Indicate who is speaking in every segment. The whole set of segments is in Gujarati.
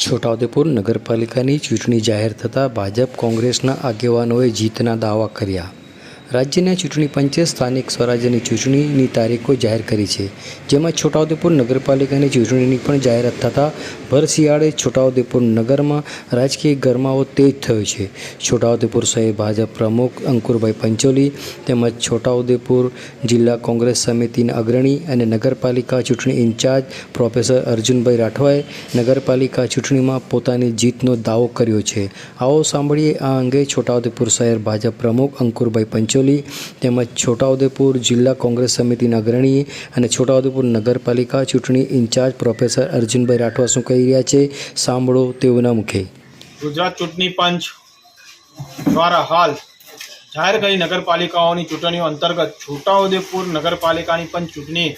Speaker 1: છોટાઉદેપુર નગરપાલિકાની ચૂંટણી જાહેર થતાં ભાજપ કોંગ્રેસના આગેવાનોએ જીતના દાવા કર્યા. રાજ્યના ચૂંટણી પંચે સ્થાનિક સ્વરાજ્યની ચૂંટણીની તારીખો જાહેર કરી છે, જેમાં છોટાઉદેપુર નગરપાલિકાની ચૂંટણીની પણ જાહેરાત થતાં ભર શિયાળે છોટાઉદેપુર નગરમાં રાજકીય ગરમાવો તેજ થયો છે. છોટાઉદેપુર શહેર ભાજપ પ્રમુખ અંકુરભાઈ પંચોલી તેમજ છોટાઉદેપુર જિલ્લા કોંગ્રેસ સમિતિના અગ્રણી અને નગરપાલિકા ચૂંટણી ઇન્ચાર્જ પ્રોફેસર અર્જુનભાઈ રાઠવાએ નગરપાલિકા ચૂંટણીમાં પોતાની જીતનો દાવો કર્યો છે. આવો સાંભળીએ આ અંગે છોટાઉદેપુર શહેર ભાજપ પ્રમુખ અંકુરભાઈ પંચોલી તેમજ છોટાઉદેપુર જિલ્લા કોંગ્રેસ સમિતિના અગ્રણી અને છોટાઉદેપુર નગરપાલિકા ચૂંટણી ઇન્ચાર્જ પ્રોફેસર અર્જુનભાઈ રાઠવા શું કહી રહ્યા છે? સાંભળો તેઓના મુખે.
Speaker 2: ગુજરાત ચૂંટણી પંચ દ્વારા હાલ જાહેર કરી નગરપાલિકાઓની ચૂંટણીઓ અંતર્ગત છોટાઉદેપુર નગરપાલિકાની પણ ચૂંટણી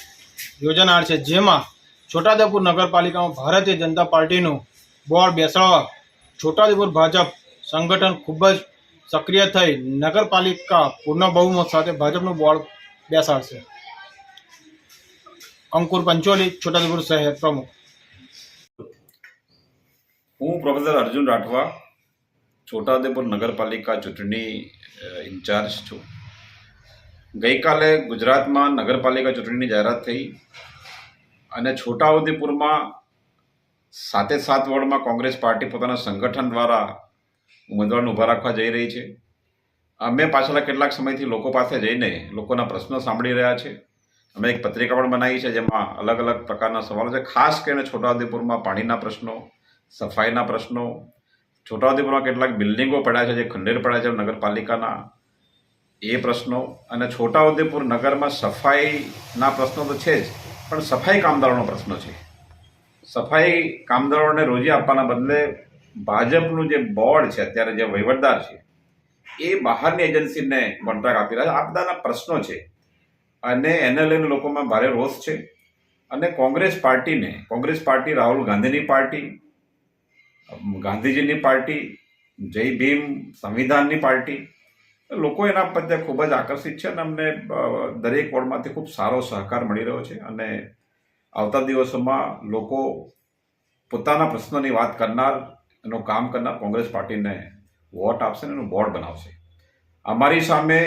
Speaker 2: યોજાનાર છે, જેમાં છોટાઉદેપુર નગરપાલિકામાં ભારતીય જનતા પાર્ટીનું બોર્ડ બેસાડવા છોટાઉદેપુર ભાજપ સંગઠન ખૂબ જ સક્રિય થઈ નગરપાલિકા પૂર્ણ બહુમત સાથે ભાજપનું બોર્ડ બેસાડશે. અંકુર પંચોલી, છોટાઉદેપુર શહેર પ્રમુખ.
Speaker 3: હું પ્રોફેસર અર્જુન રાઠવા, છોટાઉદેપુર નગરપાલિકા ચૂંટણી ઇન્ચાર્જ છું. ગઈકાલે ગુજરાતમાં નગરપાલિકા ચૂંટણીની જાહેરાત થઈ અને છોટાઉદેપુરમાં સાતે સાત વોર્ડમાં કોંગ્રેસ પાર્ટી પોતાના સંગઠન દ્વારા ઉમેદવારને ઊભા રાખવા જઈ રહી છે. અમે પાછલા કેટલાક સમયથી લોકો પાસે જઈને લોકોના પ્રશ્નો સાંભળી રહ્યા છે. અમે એક પત્રિકા પણ બનાવી છે જેમાં અલગ અલગ પ્રકારના સવાલો છે. ખાસ કરીને છોટાઉદેપુરમાં પાણીના પ્રશ્નો, સફાઈના પ્રશ્નો, છોટાઉદેપુરમાં કેટલાક બિલ્ડિંગો પડ્યા છે જે ખંડેર પડ્યા છે નગરપાલિકાના. એ પ્રશ્નો અને છોટાઉદેપુર નગરમાં સફાઈના પ્રશ્નો તો છે જ, પણ સફાઈ કામદારોનો પ્રશ્ન છે. સફાઈ કામદારોને રોજી આપવાના બદલે ભાજપનું જે બોર્ડ છે, અત્યારે જે વહીવટદાર છે, એ બહારની એજન્સીને કોન્ટ્રાક્ટ આપી રહ્યા છે. આ બધાના પ્રશ્નો છે. અને એને લઈને લોકોમાં ભારે રોષ છે. અને કોંગ્રેસ પાર્ટીને, કોંગ્રેસ પાર્ટી, રાહુલ ગાંધીની પાર્ટી, ગાંધીજીની પાર્ટી, જય ભીમ સંવિધાનની પાર્ટી લોકો એના પ્રત્યે ખૂબ જ આકર્ષિત છે અને અમને દરેક વોર્ડમાંથી ખૂબ સારો સહકાર મળી રહ્યો છે. અને આવતા દિવસોમાં લોકો પોતાના પ્રશ્નોની વાત કરનાર એનું કામ કરનાર કોંગ્રેસ પાર્ટીને વોટ આપશે અને એનું બોર્ડ બનાવશે. અમારી સામે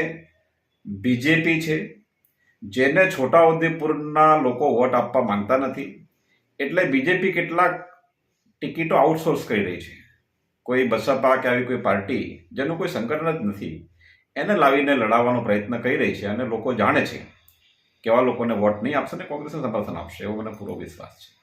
Speaker 3: બીજેપી છે, જેને છોટાઉદેપુરના લોકો વોટ આપવા માંગતા નથી, એટલે બીજેપી કેટલાક ટિકિટો આઉટસોર્સ કરી રહી છે. કોઈ બસપા કે આવી કોઈ પાર્ટી જેનું કોઈ સંગઠન જ નથી, એને લાવીને લડાવવાનો પ્રયત્ન કરી રહી છે અને લોકો જાણે છે કેવા લોકોને વોટ નહીં આપશે ને કોંગ્રેસને સમર્થન આપશે, એવો મને પૂરો વિશ્વાસ છે.